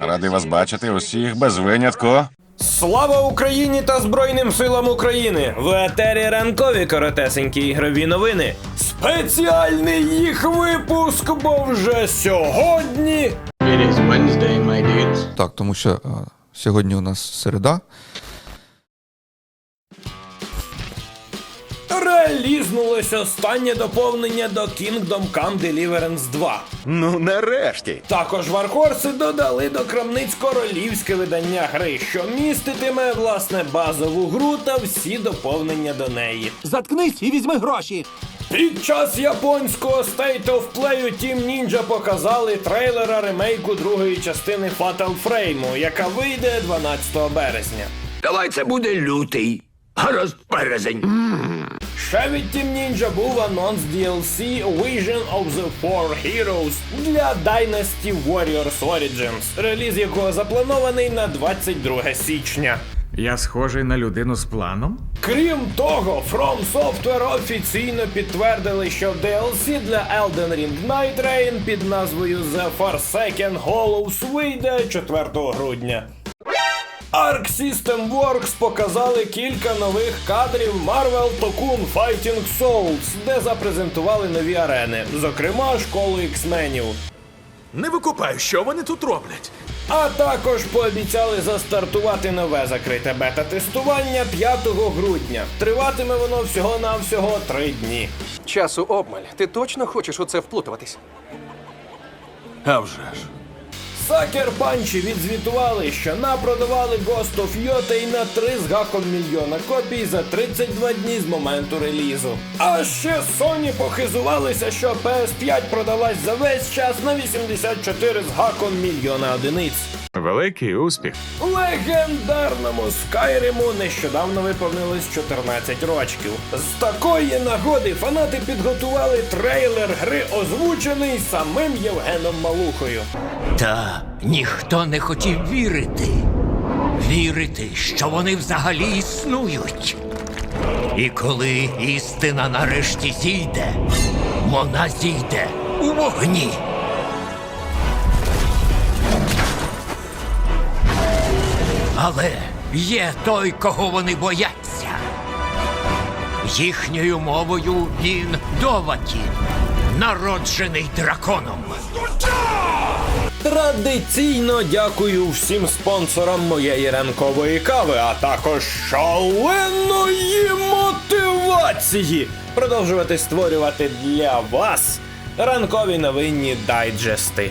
Радий вас бачити усіх без винятку. Слава Україні та Збройним силам України! В етері ранкові коротесенькі ігрові новини. Спеціальний їх випуск, бо вже сьогодні. It is Wednesday, my dudes. Так, тому що а, сьогодні у нас середа. Релізнулось останнє доповнення до Kingdom Come Deliverance 2. Ну, нарешті. Також Вархорси додали до крамниць королівське видання гри, що міститиме власне базову гру та всі доповнення до неї. Заткнись і візьми гроші. Під час японського State of Play Team Ninja показали трейлера ремейку другої частини Fatal Frame, яка вийде 12 березня. Давай це буде лютий. Гаразд березень. Ще від Team Ninja був анонс DLC Vision of the Four Heroes для Dynasty Warriors Origins, реліз якого запланований на 22 січня. Я схожий на людину з планом? Крім того, From Software офіційно підтвердили, що DLC для Elden Ring Night Rain під назвою The Forsaken Hollows вийде 4 грудня. Arc System Works показали кілька нових кадрів Marvel Tokun Fighting Souls, де запрезентували нові арени, зокрема школу X-менів. Не викупаю, що вони тут роблять. А також пообіцяли застартувати нове закрите бета-тестування 5 грудня. Триватиме воно всього-навсього 3 дні. Часу обмаль. Ти точно хочеш у це вплутуватись? А вже ж. Сакер Панчі відзвітували, що напродавали Ghost of Yotei на 3 з гаком мільйона копій за 32 дні з моменту релізу. А ще Sony похизувалися, що PS5 продалась за весь час на 84 з гаком мільйона одиниць. Великий успіх. Легендарному Скайриму нещодавно виповнилось 14 рочків. З такої нагоди фанати підготували трейлер гри, озвучений самим Євгеном Малухою. Та ніхто не хотів вірити. Вірити, що вони взагалі існують. І коли істина нарешті зійде, вона зійде у вогні. Але є той, кого вони бояться. Їхньою мовою він Доваті, народжений драконом. Традиційно дякую всім спонсорам моєї ранкової кави, а також шаленої мотивації продовжувати створювати для вас ранкові новинні дайджести.